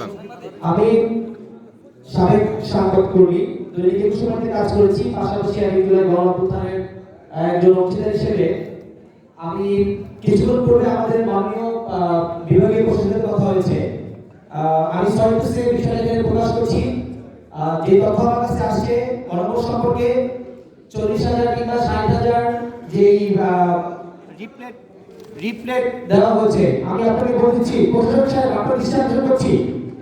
দেন আমি সাবেক সংবাদ কর্মী দৈনিক একুশ কাজ করেছি, পাশাপাশি আমি জুলাই গণঅভ্যুত্থানের একজন অংশীদার হিসেবে আমি কিছুক্ষণ পূর্বে আমাদের মাননীয় বিভাগীয় প্রশাসনের কথা হয়েছে। আমি সরি সে বিষয়টা প্রকাশ করছি। যে তথ্য আমার কাছে আসছে, গণভোট সম্পর্কে চল্লিশ হাজার কিংবা ষাট হাজার যেই রিপ্লেট রিপ্লেট দেওয়া হয়েছে, আমি আপনাকে বলে দিচ্ছি। প্রশাসক সাহেব, আপনার দৃষ্টি করছি।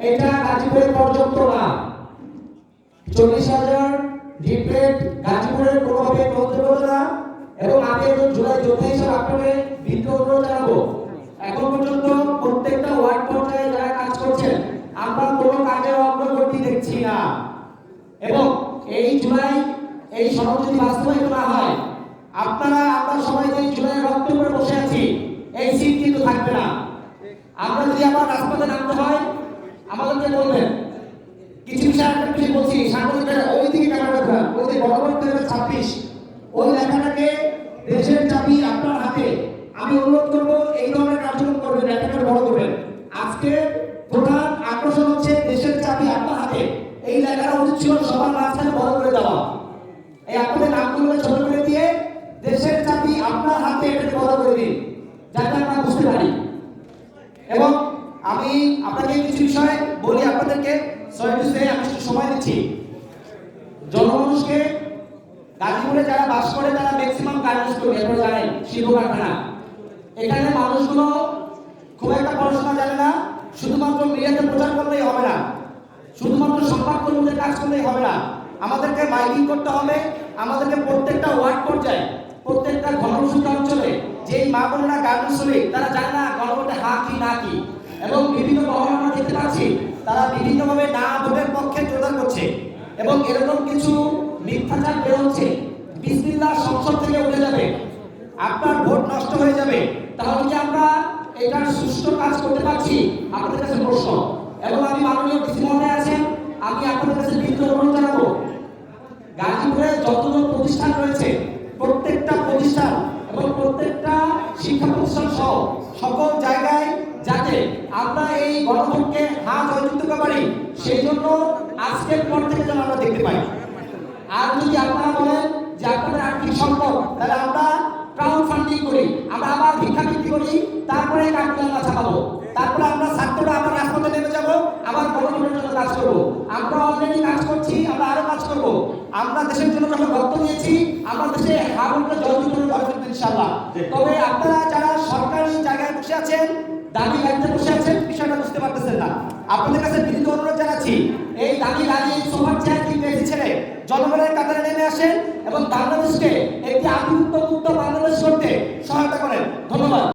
এটা গাজীপুরের পর্যন্ত না। চল্লিশ হাজার রিপ্লেট গাজীপুরের কোনোভাবে মন্তব্য না এবং আমি একজন জুলাই যোদ্ধা হিসেবে আপনাকে বিদ্য অনুরোধ জানাব। এখন পর্যন্ত প্রত্যেকটা ওয়ার্ড পর্যায়ে যারা কাজ করছেন, আমরা কোনো কাজে অগ্রগতি দেখছি না। এবং এই জুলাই, এই সনদ যদি বাস্তবায়িত না হয়, আপনারা, আমরা সবাই যে জুলাই করে বসে আছি, এই সিট কিন্তু থাকবে না। আমরা যদি আবার রাজপথে নামতে হয় আমাদেরকে বলবেন? কিছু বিষয় একটা বলছি সাংবাদিকরা ওই দিকে ক্যামেরা রাখবেন ওই যে বরাবর দুই হাজার ছাব্বিশ। ওই লেখাটাকে দেশের চাবি আপনার হাতে। আমি অনুরোধ করব, এই ধরনের কার্যক্রম করবেন লেখাটা বড় করবেন। আজকে প্রধান আকর্ষণ হচ্ছে দেশের চাবি আপনার হাতে। এই লেখাটা উচিত ছিল সবার মাঝখানে বড় করে দেওয়া। এই আপনাদের নামগুলো ছোট করে দিয়ে দেশের চাবি আপনার হাতে এটাকে বড় করে দিন, যাতে আমরা বুঝতে পারি। এবং আমি আপনাকে কিছু বিষয় বলি আপনাদেরকে। সরি টু আমি সময় দিচ্ছি। জনমানুষকে গাজীপুরে যারা বাস করে, তারা ম্যাক্সিমাম গার্মেন্টস কর্মী জানেন, শিল্প কারখানা। এখানে মানুষগুলো খুব একটা পড়াশোনা জানে না। শুধুমাত্র মিডিয়াতে প্রচার করলেই হবে না। শুধুমাত্র সংবাদ কর্মীদের কাজ করলেই হবে না। আমাদেরকে মাইকিং করতে হবে। আমাদেরকে প্রত্যেকটা ওয়ার্ড পর্যায়ে, প্রত্যেকটা ঘনবসতি অঞ্চলে যেই মা বোনেরা গার্মেন্টস শ্রমিক তারা জানে না গণভোটে হা কি, না কি। এবং বিভিন্ন মহল আমরা দেখতে পাচ্ছি, তারা বিভিন্নভাবে না ভোটের পক্ষে জোরদার করছে এবং এরকম কিছু মিথ্যাচার বেরোচ্ছে। বিসমিল্লাহ সংসদ থেকে উঠে যাবে। আপনার ভোট নষ্ট হয়ে যাবে। তাহলে কি আমরা এটার সুষ্ঠু কাজ করতে পারছি? আপনাদের কাছে প্রশ্ন। এবং আমি মাননীয় ডিসি মহোদয় আছেন, আমি আপনাদের কাছে বিনীত অনুরোধ জানাব। গাজীপুরে যতগুলো প্রতিষ্ঠান রয়েছে, প্রত্যেকটা আমরা এই গণভোটকে হা জয়যুক্ত পারি। সেই জন্য আজকের পর থেকে যেন আমরা দেখতে পাই। আর যদি আপনারা বলেন যে আপনাদের আর্থিক সম্পদ, তাহলে আমরা ক্রাউড ফান্ডিং করি, আমরা আবার ভিক্ষাবৃত্তি করি, তারপরে কাঠগুলো ছাপাবো তারপরে আমরা ছাত্ররা আবার রাজপথে নেমে যাব, আবার গণতন্ত্রের জন্য কাজ করব। আমরা অলরেডি কাজ করছি, আমরা আরও কাজ করব। আমরা দেশের জন্য যখন রক্ত দিয়েছি, আমরা দেশে হাবুলকে জয়যুক্ত করে ফেলব ইনশাআল্লাহ। তবে আপনারা যারা সরকারি জায়গায় বসে আছেন, দাবি গাড়িতে বসে আছেন আপনাদের কাছে বিনীত অনুরোধ জানাচ্ছি, এই দাবি লাগিয়ে সোফার চেয়ার কিনবে ছেড়ে জনগণের কাতারে নেমে আসেন এবং বাংলাদেশকে একটি আত্মুক্ত মুক্ত বাংলাদেশ করতে সহায়তা করেন। ধন্যবাদ।